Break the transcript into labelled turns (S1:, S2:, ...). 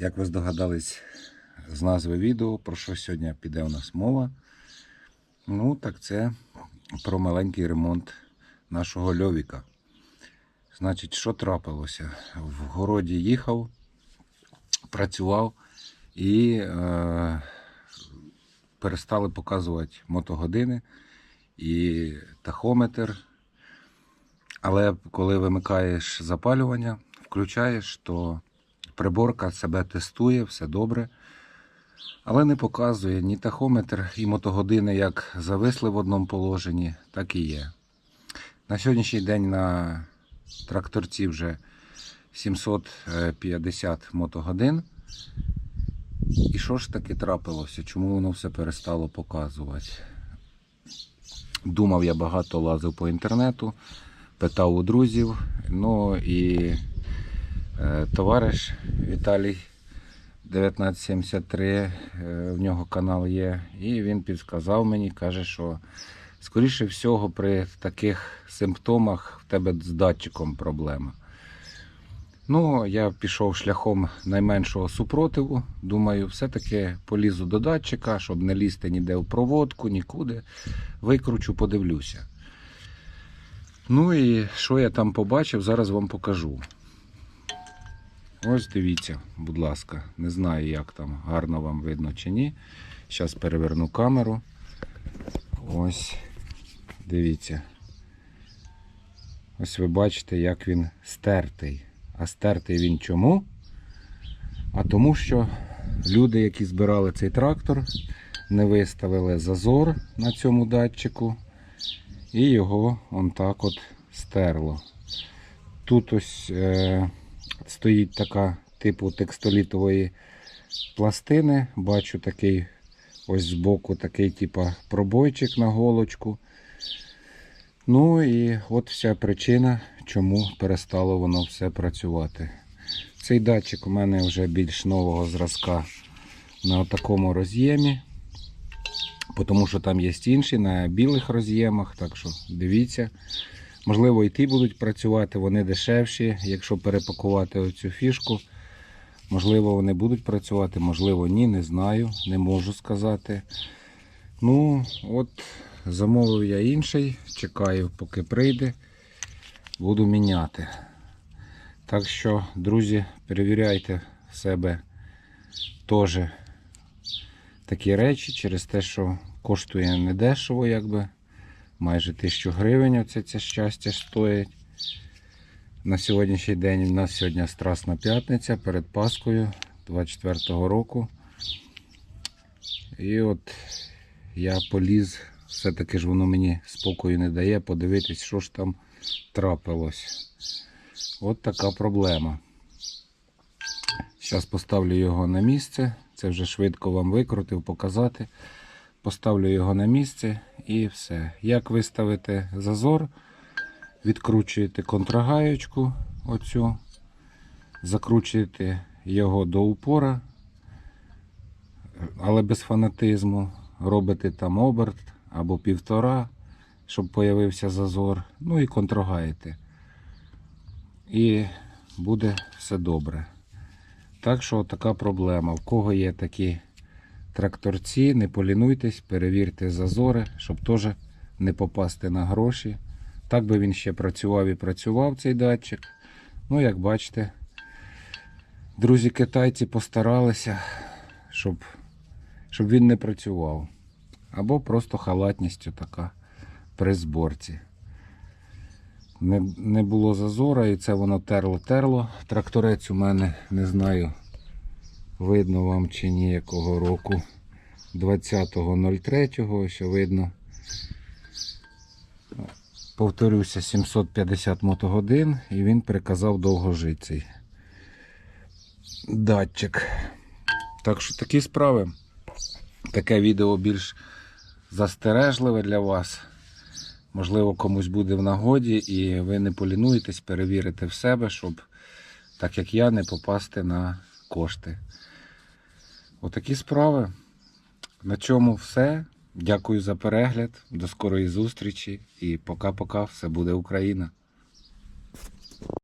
S1: Як ви здогадались з назви відео, про що сьогодні піде у нас мова? Ну, так це про маленький ремонт нашого льовіка. Значить, що трапилося? В городі їхав, працював і е, перестали показувати мотогодини і тахометр. Але коли вимикаєш запалювання, включаєш, то приборка себе тестує, все добре. Але не показує ні тахометр, і мотогодини як зависли в одному положенні, так і є. На сьогоднішній день на тракторці вже 750 мотогодин. І що ж таки трапилося? Чому воно все перестало показувати? Думав, я багато лазив по інтернету, питав у друзів. Ну і товариш Віталій 1973, е, в нього канал є, і він підсказав мені, каже, що скоріше всього при таких симптомах в тебе з датчиком проблема. Ну, я пішов шляхом найменшого супротиву. Думаю, все-таки полізу до датчика, щоб не лізти ніде в проводку, нікуди. Викручу, подивлюся. Ну і що я там побачив, зараз вам покажу. Ось дивіться, будь ласка, не знаю, як там гарно вам видно чи ні. Зараз переверну камеру. Ось, дивіться. Ось ви бачите, як він стертий. А стертий він чому? А тому що люди, які збирали цей трактор, не виставили зазор на цьому датчику, і його он так от стерло. Тут ось е, стоїть така типу текстолітової пластини. Бачу такий ось збоку такий типа пробойчик на голочку. Ну і от вся причина, чому перестало воно все працювати. Цей датчик у мене вже більш нового зразка на такому роз'ємі, тому що там є інші на білих роз'ємах, так що дивіться. Можливо, і ті будуть працювати, вони дешевші, якщо перепакувати оцю фішку. Можливо, вони будуть працювати, можливо, ні, не знаю, не можу сказати. Ну, от замовив я інший, чекаю, поки прийде, буду міняти. Так що, друзі, перевіряйте в себе теж такі речі через те, що коштує недешево, якби. Майже 1000 гривень оце це щастя стоїть. На сьогоднішній день у нас сьогодні Страсна п'ятниця перед Паскою 24-го року. І от я поліз, все-таки ж воно мені спокою не дає, подивитись, що ж там трапилось. От така проблема. Зараз поставлю його на місце. Це вже швидко вам викрутив, показати. Поставлю його на місце і все. Як виставити зазор, відкручуєте контрагаючку, оцю, закручуєте його до упора, але без фанатизму. Робите там оберт або півтора, щоб появився зазор. Ну і контрагаєте. І буде все добре. Так що така проблема. В кого є такі тракторці, не полінуйтесь, перевірте зазори, щоб теж не попасти на гроші. Так би він ще працював і працював цей датчик. Ну, як бачите, друзі китайці постаралися, щоб, щоб він не працював. Або просто халатністю така при зборці. Не, не було зазора і це воно терло-терло. Тракторець у мене не знаю, видно вам чи ні якого року. 20.03, що видно. Повторюся, 750 мотогодин і він приказав довго жити цей датчик. Так що такі справи. Таке відео більш застережливе для вас. Можливо, комусь буде в нагоді, і ви не полінуєтесь, перевірите в себе, щоб, так як я, не попасти на кошти. Отакі справи. На чому все. Дякую за перегляд. До скорої зустрічі і пока-пока. Все буде Україна.